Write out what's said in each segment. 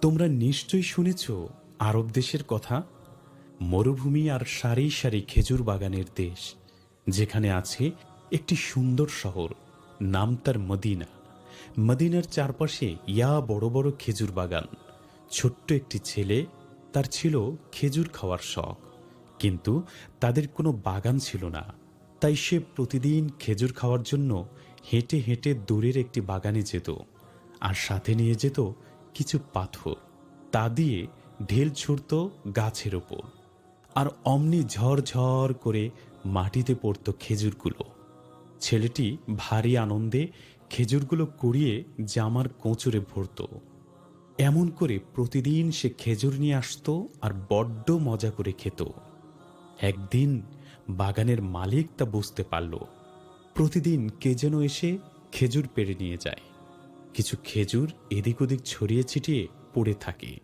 তোমরা নিশ্চয়ই শুনেছ আরব দেশের কথা? মরুভূমি আর সারি সারি খেজুর বাগানের দেশ, যেখানে আছে একটি সুন্দর শহর, নাম তার মদিনা। মদিনার চারপাশে ইয়া বড় বড় খেজুর বাগান। ছোট্ট একটি ছেলে, তার ছিল খেজুর খাওয়ার শখ। কিন্তু তাদের কোনো বাগান ছিল না। তাই সে প্রতিদিন খেজুর খাওয়ার জন্য হেঁটে হেঁটে দূরের একটি বাগানে যেত, আর সাথে নিয়ে যেত কিছু পাথর, তা দিয়ে ঢেল ছুড়ত গাছের ওপর। আর অমনি ঝড় করে মাটিতে পড়ত খেজুরগুলো। ছেলেটি ভারী আনন্দে খেজুরগুলো কুড়িয়ে জামার কোঁচড়ে ভরত। এমন করে প্রতিদিন সে খেজুর নিয়ে আসতো আর বড্ড মজা করে খেত। একদিন বাগানের মালিক তা বুঝতে পারল, প্রতিদিন কে যেন এসে খেজুর পেড়ে নিয়ে যায়। কিছু খেজুর এদিক ওদিক ছড়িয়ে ছিটিয়ে পড়ে থাকে।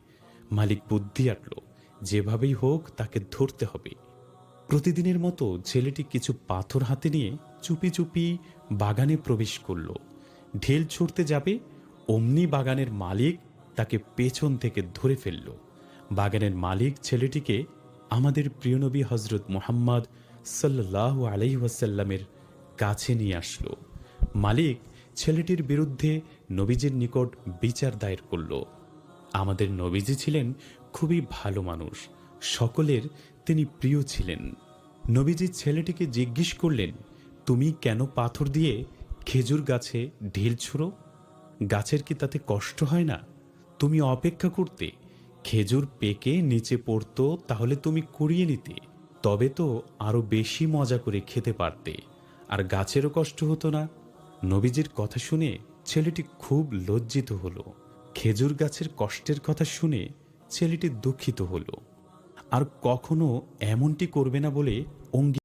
মালিক বুদ্ধি আটল যেভাবেই হোক তাকে ধরতে হবে। প্রতিদিনের মতো ছেলেটি কিছু পাথর হাতে নিয়ে চুপি চুপি বাগানে প্রবেশ করল। ঢেল ছুটতে যাবে, অমনি বাগানের মালিক তাকে পেছন থেকে ধরে ফেলল। বাগানের মালিক ছেলেটিকে আমাদের প্রিয়নবী হজরত মোহাম্মদ সাল্লাহ আলাইহাসাল্লামের কাছে নিয়ে আসলো। মালিক ছেলেটির বিরুদ্ধে নবীজির নিকট বিচার দায়ের করল। আমাদের নবীজি ছিলেন খুবই ভালো মানুষ, সকলের তিনি প্রিয় ছিলেন। নবীজি ছেলেটিকে জিজ্ঞেস করলেন, তুমি কেন পাথর দিয়ে খেজুর গাছে ঢিল ছুড়ো? গাছের কি তাতে কষ্ট হয় না? তুমি অপেক্ষা করতে, খেজুর পেকে নিচে পড়তো তাহলে তুমি কুড়িয়ে নিতে, তবে তো আরও বেশি মজা করে খেতে পারতে, আর গাছেরও কষ্ট হতো না। নবীজির কথা শুনে ছেলেটি খুব লজ্জিত হলো। খেজুর গাছের কষ্টের কথা শুনে ছেলেটি দুঃখিত হলো। আর কখনো এমনটি করবে না বলে অঙ্গী